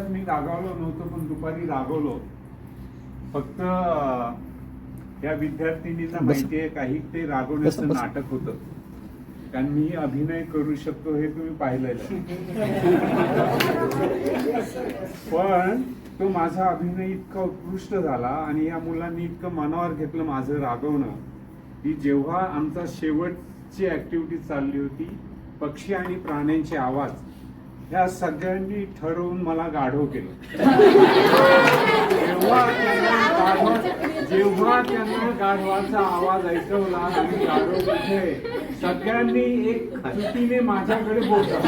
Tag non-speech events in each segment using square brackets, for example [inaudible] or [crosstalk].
मुळात मी रागावलो नव्हतो पण दुपारी रागवलो. फक्त अं, या विद्यार्थिनींना माहिती आहे काही ते रागवण्याचं. नाटक होतं. कारण मी अभिनय करू शकतो हे तुम्ही पाहिलेलं [laughs] पण तो माझा अभिनय इतका उत्कृष्ट झाला आणि या मुलांनी इतकं मनावर घेतलं माझं रागवणं की जेव्हा आमचा शेवटची ऍक्टिव्हिटी चालली होती पक्षी आणि प्राण्यांचे आवाज ह्या सगळ्यांनी ठरवून मला गाढव केलं. जेव्हा त्यांना गाढव जेव्हा त्यांना गाढवाचा आवाज ऐकवला आणि गाढव कुठे सगळ्यांनी एक चुकीने माझ्याकडे बोलतात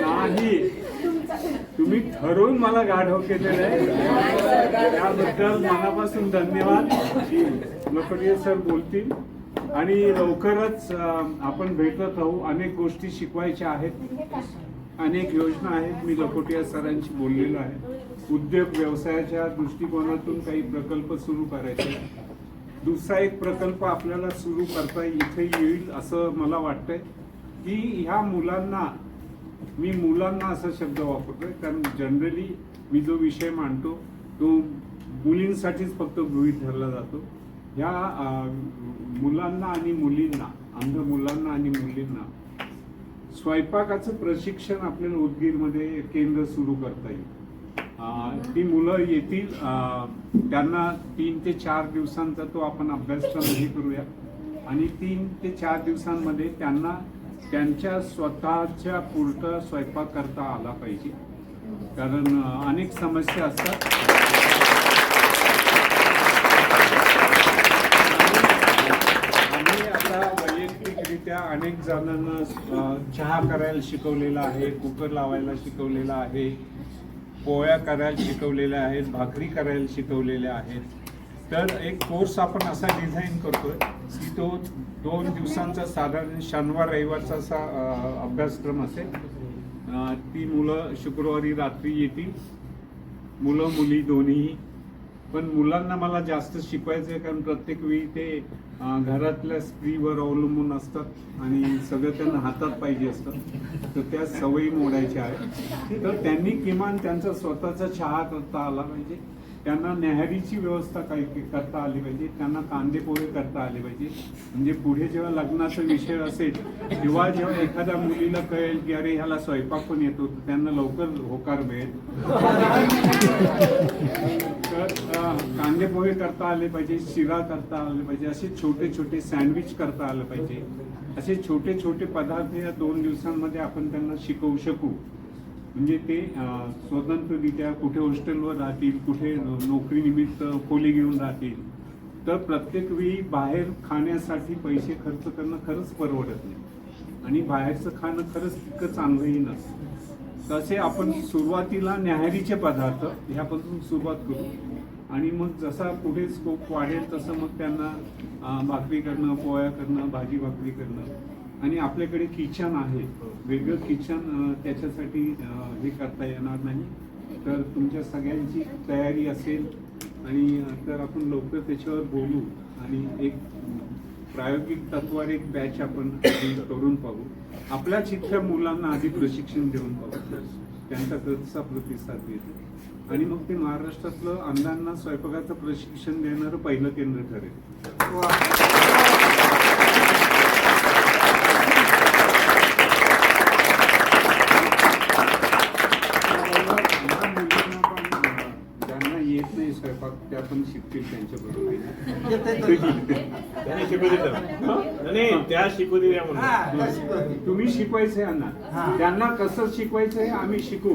नाही. तुम्ही ठरवून मला गाढव केलेलं आहे. त्याबद्दल मनापासून धन्यवाद. लोकप्रिय सर बोलतील आणि लवकरच आपण भेटत राहू. अनेक गोष्टी शिकवायच्या आहेत. अनेक योजना आहेत. मी लखोटिया सरांशी बोललेलो आहे. उद्योग व्यवसायाच्या दृष्टिकोनातून काही प्रकल्प सुरू करायचे दुसरा एक प्रकल्प आपल्याला सुरू करता इथे येईल असं मला वाटतंय की ह्या मुलांना मी मुलांना असा शब्द वापरतोय. कारण जनरली मी जो विषय मांडतो तो मुलींसाठीच फक्त गृहीत धरला जातो. ह्या मुलांना आणि मुलींना अंध मुलांना आणि मुलींना स्वयंपाकाचं प्रशिक्षण आपल्याला उदगीरमध्ये केंद्र सुरू करता येईल. ती मुलं येतील त्यांना तीन ते चार दिवसांचा तो आपण अभ्यासक्रम हे करूया. आणि तीन ते चार दिवसांमध्ये त्यांना त्यांच्या स्वतःच्या पुरतं स्वयंपाक करता आला पाहिजे. कारण अनेक समस्या असतात आम्ही आता आपल्या अनेक जणांना चहा करायला शिकवलेला आहे कुकर लावायला शिकवलेला आहे पोळ्या करायला शिकवलेल्या आहेत भाकरी करायला शिकवलेल्या आहेत. तर एक कोर्स आपण असा डिझाईन करतोय की तो दोन दिवसांचा साधारण शनिवार रविवारचा असा अभ्यासक्रम असेल. ती मुलं शुक्रवारी रात्री येतील. मुलं मुली दोन्हीही. पण मुलांना मला जास्त शिकवायचं आहे कारण प्रत्येक वेळी ते घरातल्या स्त्रीवर अवलंबून असतात आणि सगळं त्यांना हातात पाहिजे असतात तर त्या सवयी मोडायच्या आहेत. तर त्यांनी किमान त्यांचा स्वतःचा चहा करता आला पाहिजे. त्यांना न्याहारीची व्यवस्था काही करता आली पाहिजे त्यांना कांदे पोहे करता आले पाहिजे. म्हणजे पुढे जेव्हा लग्नाचा विषय असेल तेव्हा जेव्हा एखाद्या मुलीला कळेल की अरे ह्याला स्वयंपाक पण येतो तर त्यांना लवकर होकार मिळेल. तर कांदे पोहे करता आले पाहिजे शिरा करता आले पाहिजे असे छोटे छोटे सँडविच करता आलं पाहिजे. असे छोटे छोटे पदार्थ या दोन दिवसांमध्ये आपण त्यांना शिकवू शकू. म्हणजे ते स्वतंत्ररित्या कुठे हॉस्टेलवर राहतील कुठे नोकरीनिमित्त खोली घेऊन राहतील तर प्रत्येक वेळी बाहेर खाण्यासाठी पैसे खर्च करणं खरंच परवडत नाही. आणि बाहेरचं खाणं खरंच तितकं चांगलंही नसतं. तसे आपण सुरुवातीला न्याहारीचे पदार्थ ह्यापासून सुरुवात करू. आणि मग जसा पुढे स्कोप वाढेल तसं मग त्यांना भाकरी करणं पोळ्या करणं भाजी भाकरी करणं आणि आपल्याकडे किचन आहे. वेगळं किचन त्याच्यासाठी हे करता येणार नाही. तर तुमच्या सगळ्यांची तयारी असेल आणि तर आपण लवकर त्याच्यावर बोलू आणि एक प्रायोगिक तत्वावर एक बॅच आपण [coughs] करून पाहू. आपल्याच इथल्या मुलांना आधी प्रशिक्षण देऊन पाहू. त्यांचा कसा प्रतिसाद येतो आणि मग ते महाराष्ट्रातलं अंधांना स्वयंपाकाचं प्रशिक्षण देणारं पहिलं केंद्र ठरेल. स्वयंपाक त्या पण शिकतील नाही त्या शिकू दिल्या म्हणून. तुम्ही शिकवायचंय यांना त्यांना कसं शिकवायचंय आम्ही शिकू.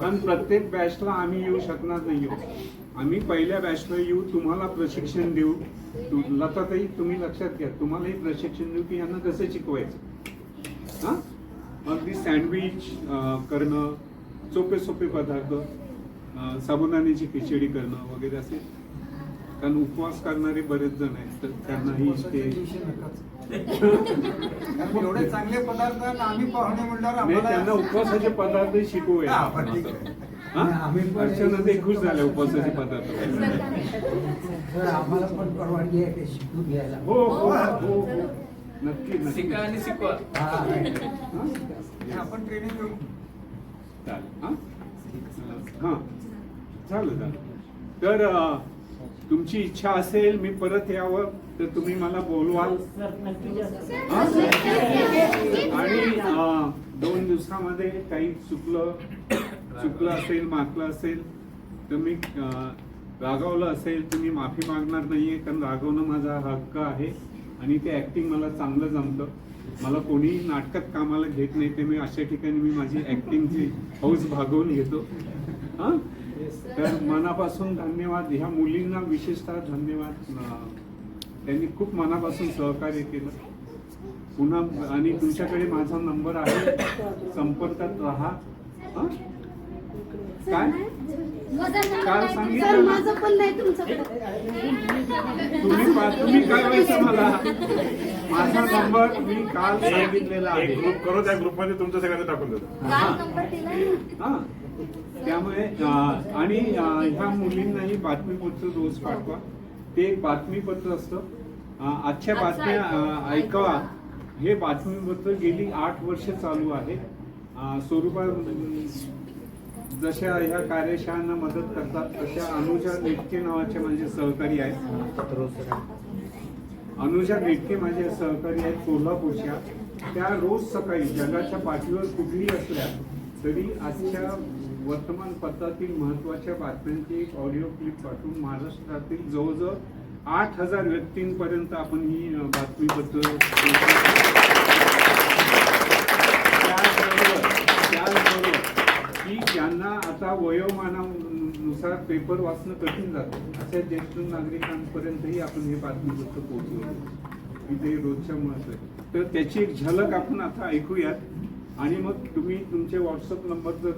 कारण प्रत्येक बॅचला आम्ही येऊ शकणार नाही आम्ही पहिल्या बॅचला येऊ तुम्हाला प्रशिक्षण देऊ. तु- लताताई तुम्ही लक्षात घ्या. तुम्हालाही प्रशिक्षण देऊ की यांना कसं शिकवायचं? हा? अगदी सँडविच करणं सोपे सोपे पदार्थ साबुदाण्याची खिचडी करणं वगैरे असे कारण उपवास करणारे बरेच जण आहेत तर त्यांनाही ते एवढे चांगले पदार्थ आणि आम्ही पाहुणे नाही त्यांना आम्हाला उपवासाचे पदार्थ शिकवूया. हा, बरं, ठीक आहे. हा? अर्चना ते खुश झाले उपवासाचे पदार्थ. आम्हाला पण परवानगी आहे ते शिकून घ्यायला. हो हो हो. हो. नक्की नक्की. शिका आणि शिकवा. हा? आपण ट्रेनिंग घेऊ. चालेल हां? हां. झालं झालं तर तुमची इच्छा असेल मी परत यावं तर तुम्ही मला बोलवाल हां? आणि दोन दिवसामध्ये काही चुकलं चुकलं असेल मागलं असेल तर मी रागावलं असेल तर मी माफी मागणार नाहीये कारण रागवणं माझा हक्क आहे. आणि ते ऍक्टिंग मला चांगलं जमतं. मला कोणीही नाटकात कामाला घेत नाही ते मी अशा ठिकाणी मी माझी ऍक्टिंगची हौस भागवून घेतो. हां? तर मनापासून धन्यवाद. ह्या मुलींना विशेषतः धन्यवाद. त्यांनी खूप मनापासून सहकार्य केलं. पुन्हा आणि तुमच्याकडे माझा नंबर आहे. संपर्कात राहा. हं? काय? काल सर सांगितलं ना? माझं पण नाही तुमच्याकडे तुम्ही पा- तुम्ही काय व्हायचं मला? माझा नंबर मी काल सांगितलेला आहे. ग्रुप करू त्या ग्रुपमध्ये तुमचं सगळ्यांचं टाकून देतो. हा. त्यामुळे आणि ह्या मुलींनाही बातमीपत्र रोज पाठवा. ते एक बातमीपत्र असतं. आजच्या बातम्या ऐकावा. हे बातमीपत्र गेली आठ वर्ष चालू आहे. स्वरूपा जशा ह्या कार्यशाळांना मदत करतात तशा अनुजा नेटके नावाचे माझे सहकारी आहेत. अनुजा नेटके माझे सहकारी आहेत कोल्हापूरच्या. त्या रोज सकाळी जगाच्या पाठीवर कुठेही असल्या तरी आजच्या वर्तमानपत्रातील महत्त्वाच्या बातम्यांची एक ऑडिओ क्लिप पाठवून महाराष्ट्रातील जवळजवळ आठ हजार व्यक्तींपर्यंत आपण ही बातमीपत्र त्याचबरोबर त्याचबरोबर की ज्यांना आता वयोमानानुसार पेपर वाचणं कठीण जातं अशा ज्येष्ठ नागरिकांपर्यंतही आपण हे बातमीपत्र पोहोचवलं इथे रोजच्या महत्त्व तर त्याची एक झलक आपण आता ऐकूयात. आणि मग तुम्ही तुमचे व्हॉट्सअप नंबर जर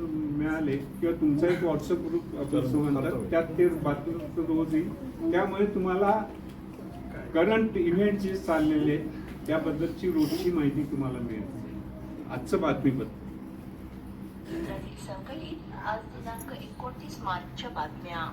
मिळाले किंवा तुमचा एक व्हॉट्सअप ग्रुप म्हणतात त्यात ते बातमीपत्र रोज येईल. त्यामुळे तुम्हाला करंट इव्हेंट जे चाललेले आहेत, त्याबद्दलची रोजची माहिती तुम्हाला मिळेल. आजचं बातमीपत्र. संकलित आज दिनांक एकोणतीस मार्चच्या बातम्या.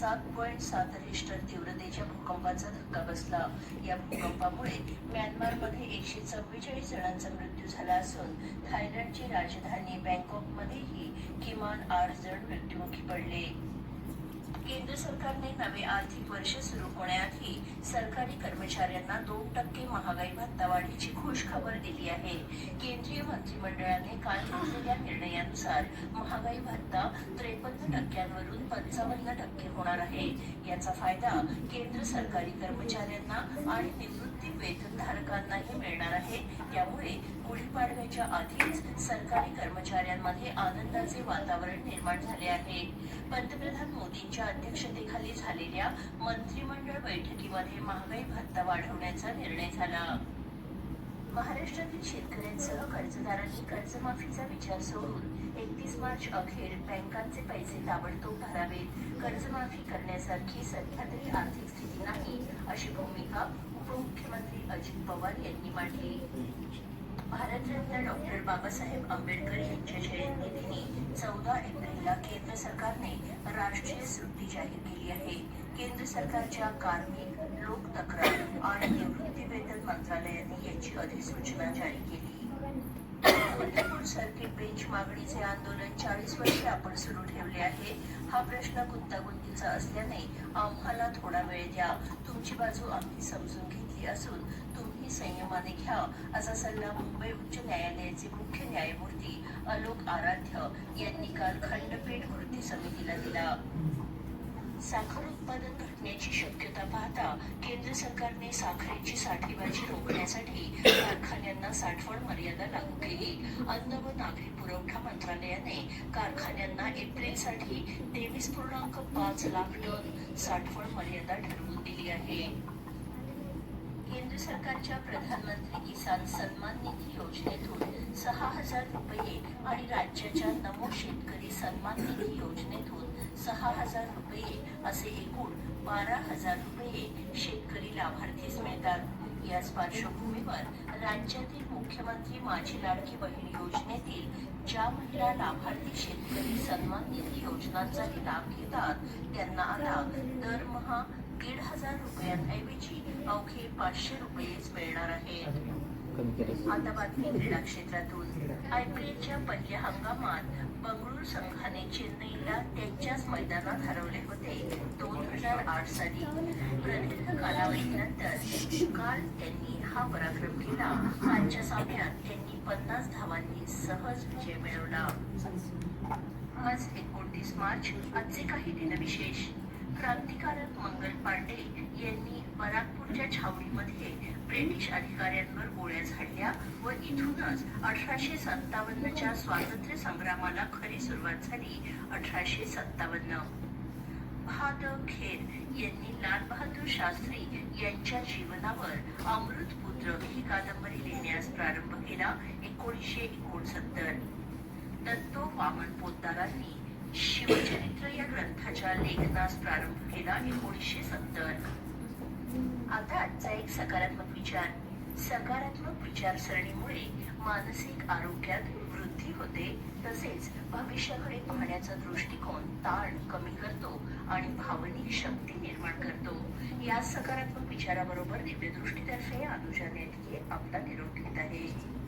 सात पॉईंट सात रिस्टर तीव्रतेच्या भूकंपाचा धक्का बसला. या भूकंपामुळे म्यानमारमध्ये एकशे चव्वेचाळीस जणांचा मृत्यू झाला असून थायलंडची राजधानी बँकॉकमध्येही किमान आठ जण मृत्युमुखी पडले. केंद्र सरकारने नवे आर्थिक वर्ष सुरू होण्याआधी सरकारी कर्मचाऱ्यांना दोन टक्के महागाई भत्ता वाढीची खुश खबर दिली आहे. मंत्रिमंडळाने काल घेतलेल्या निर्णयानुसार महागाई भत्ता त्रेपन्न टक्क्यांवरून पंचावन्न टक्के होणार आहे. याचा फायदा केंद्र सरकारी कर्मचाऱ्यांना आणि निवृत्ती वेतनधारकांनाही मिळणार आहे. यामुळे गुढीपाडव्याच्या आधीच सरकारी कर्मचाऱ्यांमध्ये आनंदाचे वातावरण निर्माण झाले आहे. पंतप्रधान मोदींच्या अध्यक्षतेखाली झालेल्या मंत्रिमंडळ बैठकीमध्ये महागाई भत्ता वाढवण्याचा निर्णय झाला. महाराष्ट्रातील शेतकऱ्यांसह कर्जदारांनी कर्जमाफीचा विचार सोडून एकतीस मार्च अखेर बँकांचे पैसे ताबडतोब भरावेत. कर्जमाफी करण्यासारखी सध्या तरी आर्थिक स्थिती नाही अशी भूमिका उपमुख्यमंत्री अजित पवार यांनी मांडली. भारतरत्न डॉक्टर बाबासाहेब आंबेडकर यांच्या जयंतीदिनी चौदा एप्रिलला केंद्र सरकारने राष्ट्रीय सुट्टी जाहीर केली आहे. केंद्र सरकारच्या कार्मिक लोक तक्रार आणि निवृत्ती वेतन मंत्रालयाने याची अधिसूचना जारी केली. कोल्हापूर सर्किट बेंच मागणीचे आंदोलन चाळीस वर्षे आपण सुरू ठेवले आहे. हा प्रश्न गुंतागुंतीचा असल्याने आम्हाला थोडा वेळ द्या. तुमची बाजू आम्ही समजून घेतली असून तुम्ही संयमाने घ्या. असा सल्ला मुंबई उच्च न्यायालयाचे मुख्य न्यायमूर्ती अलोक आराध्य यांनी काल खंडपीठ कृती समितीला दिला. साखर उत्पादन घटण्याची शक्यता पाहता केंद्र सरकारने साखरेची साठेबाजी रोखण्यासाठी कारखान्यांना साठवण मर्यादा लागू केली. अन्न व नागरी पुरवठा मंत्रालयाने कारखान्यांना एप्रिलसाठी तेवीस पूर्णांक पाच लाख टन साठवण मर्यादा ठरवून दिली आहे. केंद्र सरकारच्या प्रधानमंत्री किसान सन्मान निधी योजनेतून सहा हजार रुपये आणि राज्याच्या नमो शेतकरी सन्मान निधी योजनेतून सहा हजार रुपये असे एकूण बारा हजार रुपये शेतकरी लाभार्थीस मिळतात. याच पार्श्वभूमीवर राज्यातील मुख्यमंत्री माझी लाडकी बहीण योजनेतील ज्या महिला लाभार्थी शेतकरी सन्मान निधी योजनांचाही लाभ घेतात त्यांना आता दरमहा दीड हजार रुपयांऐवजी अवघे पाचशे रुपयेच मिळणार आहेत आता बातमी क्रीडा क्षेत्रातून. आय पी एलच्या पहिल्या हंगामात बंगळुरू संघाने चेन्नईला त्यांच्याच मैदानात हरवले होते. दोन हजार आठ साली प्रदीर्घ कालावधीनंतर काल त्यांनी हा पराक्रम केला. आजच्या सामन्यात त्यांनी पन्नास धावांनी सहज विजय मिळवला. आज एकोणतीस मार्च आजचे काही दिनविशेष. क्रांती यांनी छावणीमध्ये ब्रिटिश अधिकाऱ्यांवर गोळ्या झाडल्या व इथूनच अठराशे सत्तावन्नच्या स्वातंत्र्य संग्रामाला खरी सुरुवात झाली. अठराशे सत्तावन्न. बहादर खेर यांनी लालबहादूर शास्त्री यांच्या जीवनावर अमृतपुत्र ही कादंबरी लिहिण्यास प्रारंभ केला एकोणीसशे एकोणसत्तर. दत्तो वामन पोतदारांनी शिवचरित्र या ग्रंथाच्या लेखनास प्रारंभ केला एकोणीसशे सत्तर. आता आजचा एक सकारात्मक विचार. सकारात्मक विचारसरणीमुळे मानसिक आरोग्यात वृद्धी होते. तसेच भविष्याकडे पाहण्याचा दृष्टिकोन ताण कमी करतो आणि भावनिक शक्ती निर्माण करतो. या सकारात्मक विचाराबरोबर दिव्यदृष्टीतर्फे अनुजा नेटके आपला निरोप घेत आहे.